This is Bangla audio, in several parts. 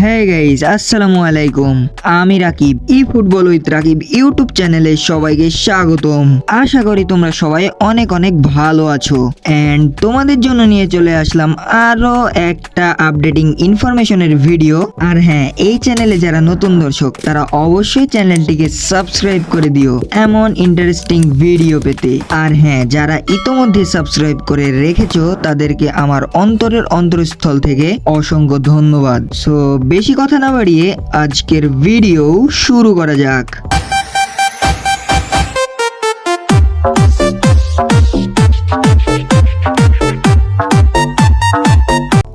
হ্যাঁ গাইজ আসসালামু আলাইকুম আমি রাকিব ই ফুটবল উইথ রাকিব ইউটিউব চ্যানেলে সবাইকে স্বাগতম। আশা করি তোমরা সবাই অনেক অনেক ভালো আছো। এন্ড তোমাদের জন্য নিয়ে চলে আসলাম আরও একটা আপডেটিং ইনফরমেশনের ভিডিও আর হ্যাঁ এই চ্যানেলে যারা নতুন দর্শক, তারা অবশ্যই চ্যানেলটিকে সাবস্ক্রাইব করে দিও এমন ইন্টারেস্টিং ভিডিও পেতে। আর হ্যাঁ যারা ইতোমধ্যে সাবস্ক্রাইব করে রেখেছো, তাদেরকে আমার অন্তরের অন্তরস্থল থেকে অসংখ্য ধন্যবাদ। সো বেশি কথা না বাড়িয়ে আজকের ভিডিও শুরু করা যাক।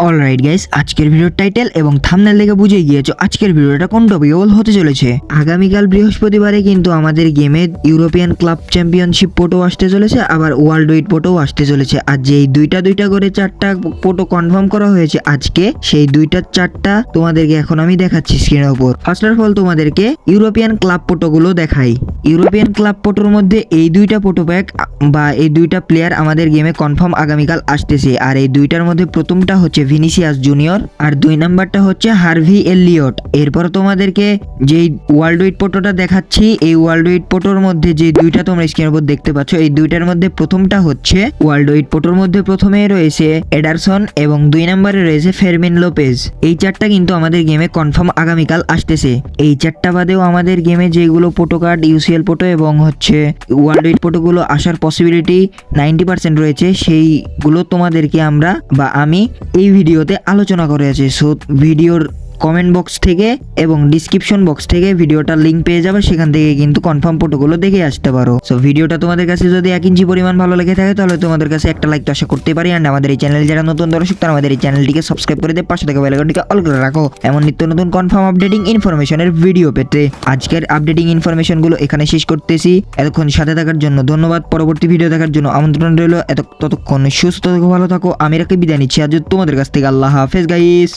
অলরাইট গাইস আজকের ভিডিওর টাইটেল এবং থামনেল দেখে বুঝে গিয়েছো, আজকের ভিডিওটা কোন টপিকেবল হতে চলেছে। আগামীকাল বৃহস্পতিবারে কিন্তু আমাদের গেমে ইউরোপিয়ান ক্লাব চ্যাম্পিয়নশিপ পোটো আসতে চলেছে, আবার ওয়ার্ল্ড উইড পোটোও আসতে চলেছে। আর যেই দুইটা দুইটা করে চারটা পোটো কনফার্ম করা হয়েছে আজকে, সেই দুইটা চারটা তোমাদেরকে এখন আমি দেখাচ্ছি স্ক্রিনের উপর। ফার্স্ট অফ অল তোমাদেরকে ইউরোপিয়ান ক্লাব পোটোগুলো দেখাই। ইউরোপিয়ান ক্লাব পোটোর মধ্যে এই দুইটা পোটো প্যাক বা এই দুইটা প্লেয়ার আমাদের গেমে কনফার্ম আগামীকাল আসতেছে। আর এই দুইটার মধ্যে প্রথমটা হচ্ছে ভিনিসিয়াস জুনিয়র, আর দুই নাম্বারটা হচ্ছে হার্ভি এলিয়ট। এরপর তোমাদেরকে যেই ওয়ার্ল্ড উইড পোটোটা দেখাচ্ছি, এই ওয়ার্ল্ড উইড পোটোর মধ্যে যে দুইটা তোমরা স্ক্রিনের উপর দেখতে পাচ্ছ, এই দুইটার মধ্যে প্রথমটা হচ্ছে ওয়ার্ল্ড উইড পোটোর মধ্যে প্রথমে রয়েছে এডারসন এবং দুই নম্বরে রয়েছে ফেরমিন লোপেজ। এই চারটা কিন্তু আমাদের গেমে কনফার্ম আগামীকাল আসতেছে। এই চারটা বাদেও আমাদের গেমে যেগুলো পোটো কার্ড ইউসিএল পোটো এবং হচ্ছে ওয়ার্ল্ড উইড পোটোগুলো আসার পসিবিলিটি নাইনটি পার্সেন্ট রয়েছে, সেইগুলো তোমাদেরকে আমরা বা আমি এই ভিডিওতে আলোচনা করেছে। সো ভিডিওর কমেন্ট বক্স থেকে এবং ডিসক্রিপশন বক্স থেকে ভিডিওটার লিঙ্ক পেয়ে যাবে, সেখান থেকে কিন্তু কনফার্ম ফটোগুলো দেখে আসতে পারো। সো ভিডিওটা তোমাদের কাছে যদি এক ইঞ্চি পরিমাণ ভালো লেগে থাকে, তাহলে তোমাদের কাছে একটা লাইক তো আশা করতে পারি। অ্যান্ড আমাদের এই চ্যানেল যারা নতুন দর্শক, তারা আমাদের এই চ্যানেলটিকে সাবস্ক্রাইব করে দিয়ে পাশে থেকে বেলাইকনটিকে অল করে রাখো। এমন নিত্য নতুন কনফার্ম আপডেটিং ইনফরমেশনের ভিডিও পেতে। আজকের আপডেটিং ইনফরমেশনগুলো এখানে শেষ করতেছি। এতক্ষণ সাথে থাকার জন্য ধন্যবাদ। পরবর্তী ভিডিও দেখার জন্য আমন্ত্রণ রইল। এত ততক্ষণ সুস্থ থাকো, ভালো থাকো। আমি রাখি, বিদায় নিচ্ছি আজ তোমাদের কাছ থেকে। আল্লাহ হাফেজ গাইস